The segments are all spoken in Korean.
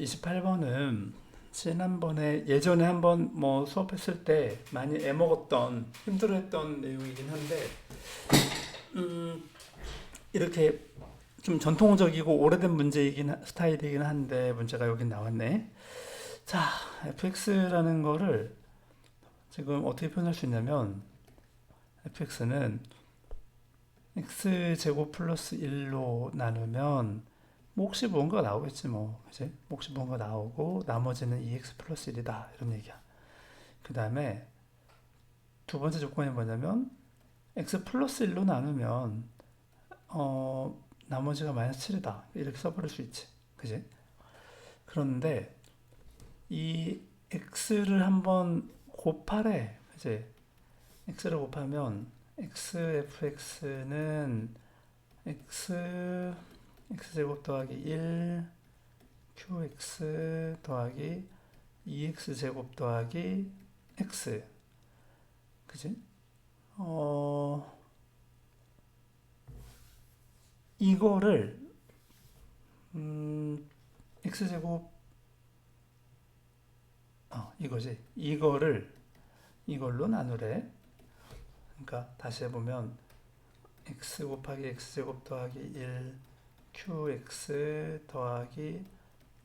28번은 지난번에 예전에 한번 뭐 수업했을 때 많이 애먹었던 힘들어했던 내용이긴 한데 음 이렇게 좀 전통적이고 오래된 문제이긴 하- 스타일이긴 한데 문제가 여기 나왔네. 자, fx라는 거를 지금 어떻게 표현할 수 있냐면 fx는 x 제곱 플러스 1로 나누면 뭐 혹시 뭔가 나오겠지 뭐 그지? 뭐 혹시 뭔가 나오고 나머지는 2x 플러스 1이다 이런 얘기야. 그 다음에 두 번째 조건이 뭐냐면 x 플러스 1로 나누면 어 나머지가 마이너스 7이다 이렇게 써버릴 수 있지. 그지? 그런데 이 x를 한번 곱하래. 그지? x를 곱하면 xfx는 x x제곱 더하기 1 qx 더하기 2x제곱 더하기 x. 그지? 어 이거를 음 x제곱 어 이거지. 이거를 이걸로 나누래. 그러니까 다시 해보면 x 곱하기 x제곱 더하기 1 qx 더하기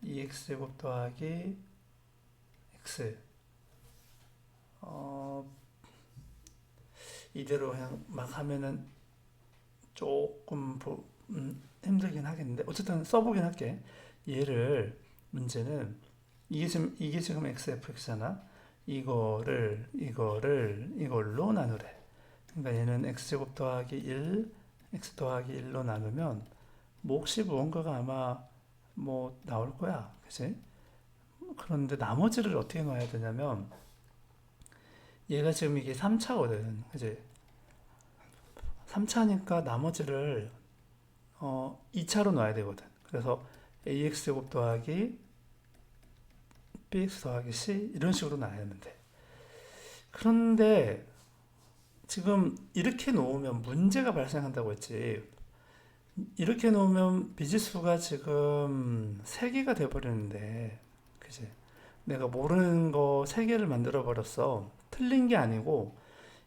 2x제곱 더하기 x. 어, 이대로 그냥 막 하면은 조금 보- 음, 힘들긴 하겠는데 어쨌든 써보긴 할게. 얘를 문제는 이게 지금 이게 지금 xfx잖아. 이거를 이거를 이걸로 나누래. 그러니까 얘는 x제곱 더하기 1 x 더하기 1로 나누면 뭐 혹시 무언가가 아마 뭐 나올 거야. 그치? 그런데 나머지를 어떻게 넣어야 되냐면 얘가 지금 이게 3차거든. 그치? 3차니까 나머지를 어 2차로 넣어야 되거든. 그래서 ax 제곱 더하기 bx 더하기 c 이런 식으로 나누면 돼. 그런데 지금 이렇게 놓으면 문제가 발생한다고 했지. 이렇게 놓으면 미지수가 지금 3개가 돼버리는데, 그지? 내가 모르는 거 3개를 만들어 버렸어. 틀린 게 아니고,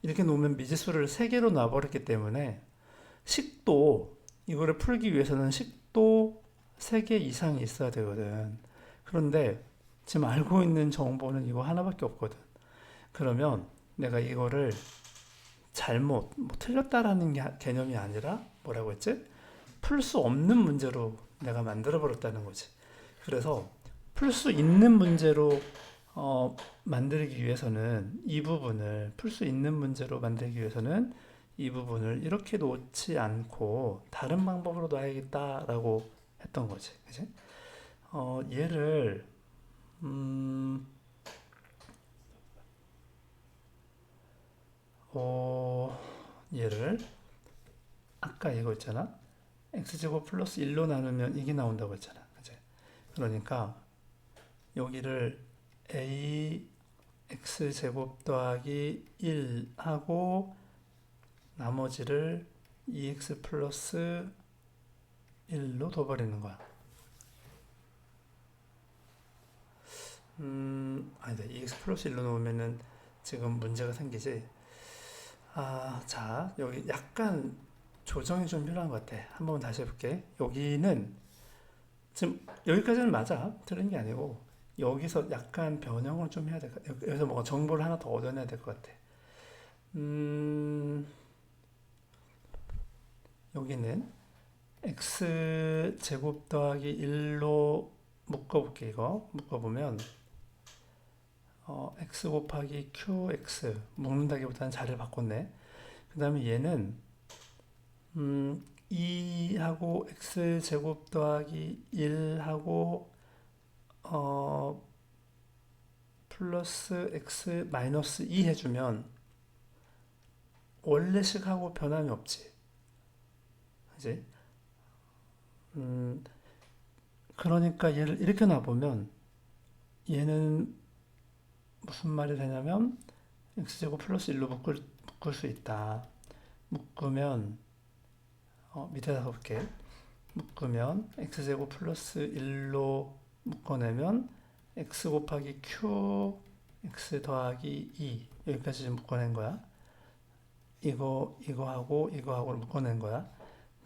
이렇게 놓으면 미지수를 3개로 놔버렸기 때문에, 식도, 이거를 풀기 위해서는 식도 3개 이상이 있어야 되거든. 그런데 지금 알고 있는 정보는 이거 하나밖에 없거든. 그러면 내가 이거를 잘못, 뭐 틀렸다라는 게 개념이 아니라, 뭐라고 했지? 풀 수 없는 문제로 내가 만들어 버렸다는 거지. 그래서 풀 수 있는 문제로 어, 만들기 위해서는 이 부분을 풀 수 있는 문제로 만들기 위해서는 이 부분을 이렇게 놓지 않고 다른 방법으로 놔야겠다라고 했던 거지. 그지? 어, 얘를 음, 어, 얘를 아까 이거 있잖아. X제곱 플러스 1로 나누면 이게 나온다고 했잖아. 그지? 그러니까 여기를 a x제곱 더하기 1 하고 나머지를 2x 플러스 1로 둬버리는 거야. 음, 아니다. 2x 플러스 1로 놓으면은 지금 문제가 생기지. 아, 자, 여기 약간 조정이 좀 필요한 것 같아. 한번 다시 해볼게. 여기는 지금 여기까지는 맞아. 틀린 게 아니고 여기서 약간 변형을 좀 해야 될 것 같아. 여기서 뭔가 정보를 하나 더 얻어내야 될 것 같아. 음, 여기는 x 제곱 더하기 1로 묶어볼게 이거. 묶어보면 어, x 곱하기 qx 묶는다기보다는 자리를 바꿨네. 그 다음에 얘는 음, 2하고 x 제곱 더하기 1하고 어 플러스 x 마이너스 2 해주면 원래식하고 변함이 없지. 그지? 음, 그러니까 얘를 이렇게 놔보면 얘는 무슨 말이 되냐면 x제곱 플러스 1로 묶을, 묶을 수 있다. 묶으면 어, 밑에다 볼게. 묶으면 x제곱 플러스 1로 묶어내면 x 곱하기 q x 더하기 2 여기까지 묶어낸 거야. 이거 이거하고 이거하고 묶어낸 거야.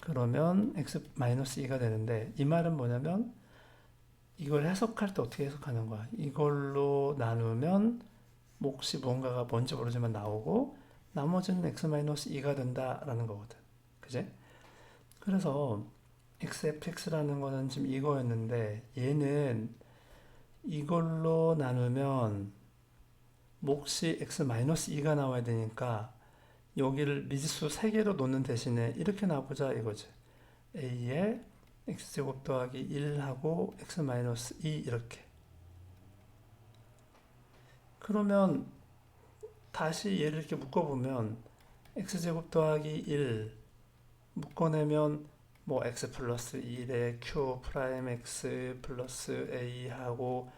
그러면 x 마이너스 2가 되는데 이 말은 뭐냐면 이걸 해석할 때 어떻게 해석하는 거야? 이걸로 나누면 몫이 뭔가가 뭔지 모르지만 나오고 나머지는 x 마이너스 2가 된다라는 거거든. 그지? 그래서 xfx라는 거는 지금 이거였는데 얘는 이걸로 나누면 몫이 x 마이너스 2가 나와야 되니까 여기를 미지수 3개로 놓는 대신에 이렇게 나보자 이거지. a에 x제곱 더하기 1하고 x 마이너스 2 이렇게. 그러면 다시 얘를 이렇게 묶어보면 x제곱 더하기 1 묶어내면 뭐 x 플러스 1에 q 프라임 x 플러스 a 하고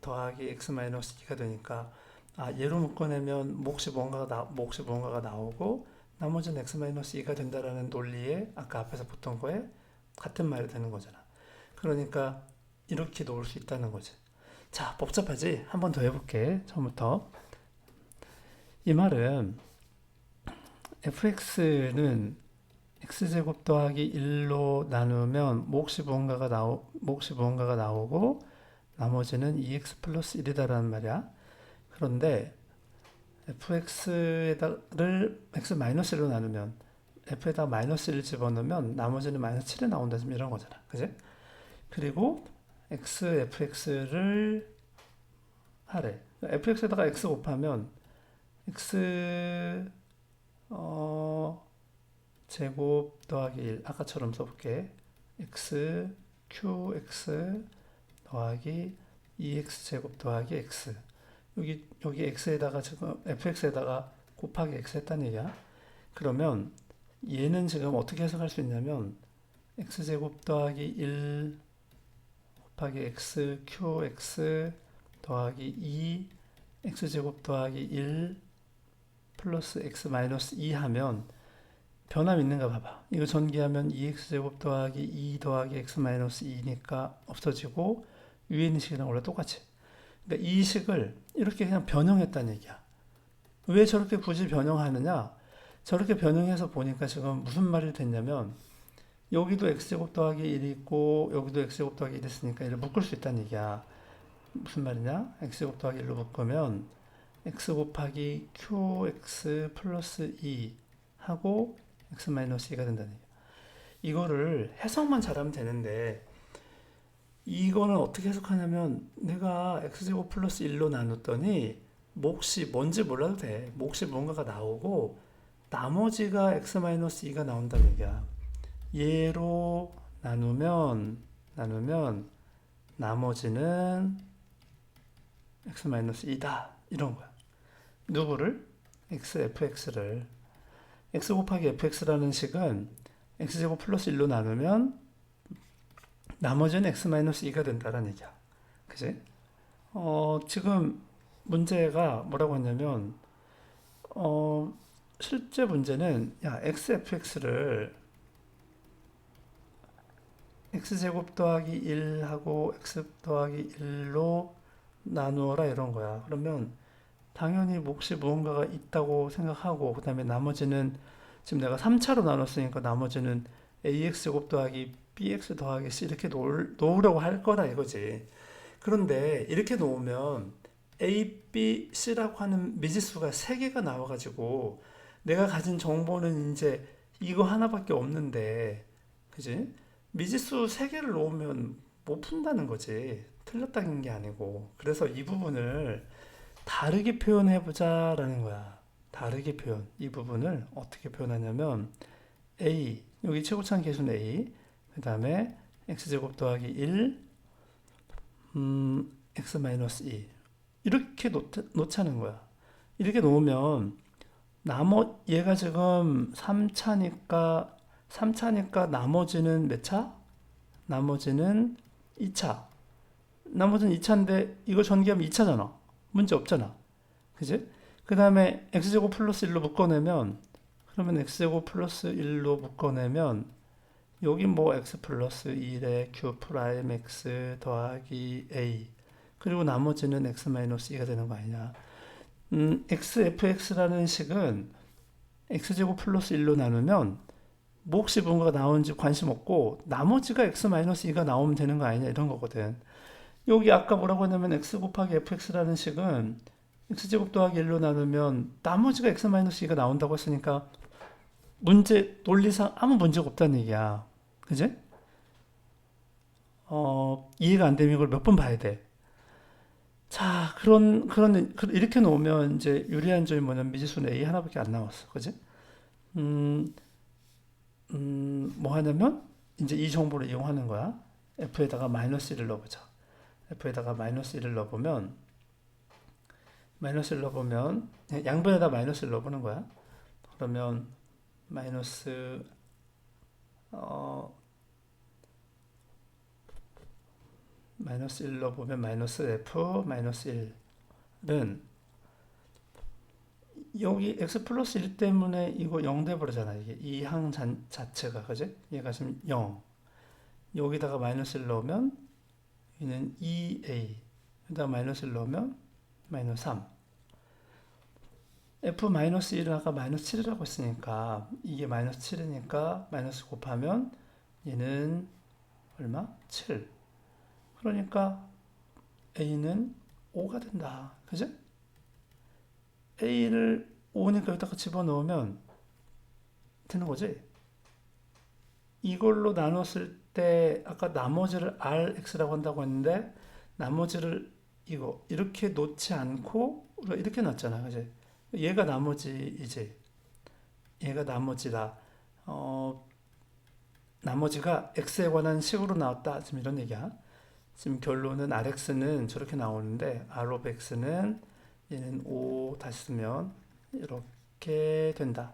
더하기 x 마이너스 2가 되니까 아 얘로 묶어내면 몫이 뭔가가 나 몫이 뭔가가 나오고 나머지는 x 마이너스 2가 된다라는 논리에 아까 앞에서 봤던 거에 같은 말이 되는 거잖아. 그러니까 이렇게 놓을 수 있다는 거지. 자 복잡하지? 한 번 더 해볼게. 처음부터 이 말은 fx는 x제곱 더하기 1로 나누면 몫이 뭔가가 나오 몫이 뭔가가 나오고 나머지는 2x 플러스 1이다라는 말이야. 그런데 fx를 x 마이너스 1로 나누면 f에다 마이너스 1 집어넣으면 나머지는 마이너스 7이 나온다 지금 이런 거잖아. 그지? 그리고 x fx를 하래. fx에다가 x 곱하면 x 어 제곱 더하기 1 아까처럼 써볼게. X qx 더하기 2x 제곱 더하기 x. 여기 여기 x에다가 지금 fx에다가 곱하기 x 했다는 얘기야. 그러면 얘는 지금 어떻게 해석할 수 있냐면 x 제곱 더하기 1 곱하기 x qx 더하기 2 x 제곱 더하기 1 플러스 x 마이너스 2 하면 변함 있는가 봐봐. 이거 전기하면 2x제곱 더하기 2 더하기 x 마이너스 2니까 없어지고 위에 있는 식이랑 원래 똑같이. 그러니까 이 식을 이렇게 그냥 변형했다는 얘기야. 왜 저렇게 굳이 변형하느냐? 저렇게 변형해서 보니까 지금 무슨 말이 됐냐면 여기도 x제곱 더하기 1이 있고 여기도 x제곱 더하기 1이 있으니까 이를 묶을 수 있다는 얘기야. 무슨 말이냐? x제곱 더하기 1로 묶으면 x 곱하기 qx 플러스 2 하고 x 마이너스 2가 된다는. 이거를 해석만 잘하면 되는데 이거는 어떻게 해석하냐면 내가 x제곱 플러스 1로 나눴더니 몫이 뭔지 몰라도 돼. 몫이 뭔가가 나오고 나머지가 x 마이너스 2가 나온다는 얘기야. 얘로 나누면 나누면 나머지는 x 마이너스 2다 이런 거야. 누구를? x fx를 x 곱하기 fx라는 식은 x제곱 플러스 1로 나누면 나머지는 x 마이너스 2가 된다라는 얘기야. 그지? 어, 지금 문제가 뭐라고 했냐면 어, 실제 문제는 야, xfx를 x제곱 더하기 1하고 x 더하기 1로 나누어라 이런 거야. 그러면 당연히 몫이 무언가가 있다고 생각하고 그 다음에 나머지는 지금 내가 3차로 나눴으니까 나머지는 ax 제곱 더하기 bx 더하기 c 이렇게 놓을, 놓으려고 할 거다 이거지. 그런데 이렇게 놓으면 a, b, c라고 하는 미지수가 3개가 나와가지고 내가 가진 정보는 이제 이거 하나밖에 없는데 그지? 미지수 3개를 놓으면 못 푼다는 거지. 틀렸다는 게 아니고. 그래서 이 부분을 다르게 표현해 보자 라는 거야. 다르게 표현. 이 부분을 어떻게 표현하냐면 a 여기 최고차항 계수는 a 그 다음에 x제곱 더하기 1 음, x 마이너스 2 이렇게 놓, 놓자는 거야. 이렇게 놓으면 나머 얘가 지금 3차니까 3차니까 나머지는 몇 차? 나머지는 2차. 나머지는 2차인데 이거 전개하면 2차잖아. 문제 없잖아. 그지? 그 다음에 x제곱 플러스 1로 묶어내면 그러면 x제곱 플러스 1로 묶어내면 여기 뭐 x 플러스 1에 q 프라임 x 더하기 a 그리고 나머지는 x 마이너스 2가 되는 거 아니냐. 음, xfx라는 식은 x제곱 플러스 1로 나누면 뭐 혹시 뭔가가 나오는지 관심 없고 나머지가 x 마이너스 2가 나오면 되는 거 아니냐 이런 거거든. 여기 아까 뭐라고 했냐면 x 곱하기 fx라는 식은 x제곱 더하기 1로 나누면 나머지가 x 마이너스 2가 나온다고 했으니까 문제 논리상 아무 문제가 없다는 얘기야. 그지? 어, 이해가 안 되면 이걸 몇 번 봐야 돼. 자, 그런, 그런, 그- 이렇게 놓으면 이제 유리한 점이 뭐냐면 미지수는 A 하나밖에 안 나왔어. 그지? 음, 음, 뭐 하냐면 이제 이 정보를 이용하는 거야. F에다가 마이너스 1을 넣어보자. F에다가 마이너스 1을 넣어보면 마이너스 1 넣어보면 양변에다 마이너스 1 넣어보는 거야. 그러면 마이너스 어 마이너스 1 넣어보면 마이너스 F 마이너스 1은 여기 x 플러스 1 때문에 이거 0 돼버리잖아 이게 이 항 자체가 그지? 얘가 지금 0 여기다가 마이너스 1 넣으면 얘는 2a 여기다가 마이너스 1 넣으면 마이너스 3 f 마이너스 1은 아까 마이너스 7이라고 했으니까 이게 마이너스 7이니까 마이너스 곱하면 얘는 얼마? 7 그러니까 a는 5가 된다 그지? a를 5니까 여기다가 집어넣으면 되는 거지 이걸로 나눴을 때 아까 나머지를 rx라고 한다고 했는데 나머지를 이거 이렇게 놓지 않고 이렇게 놨잖아 그지? 얘가 나머지이지. 얘가 나머지다. 어, 나머지가 x에 관한 식으로 나왔다. 지금 이런 얘기야. 지금 결론은 rx는 저렇게 나오는데 r of x는 얘는 5 다시 쓰면 이렇게 된다.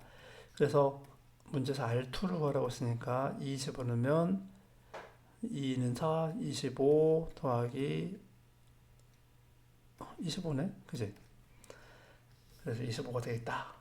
그래서 문제에서 r2를 구하라고 했으니까 2 집어넣으면 2는 4, 25 더하기 25네? 그지? 그래서 25가 되겠다.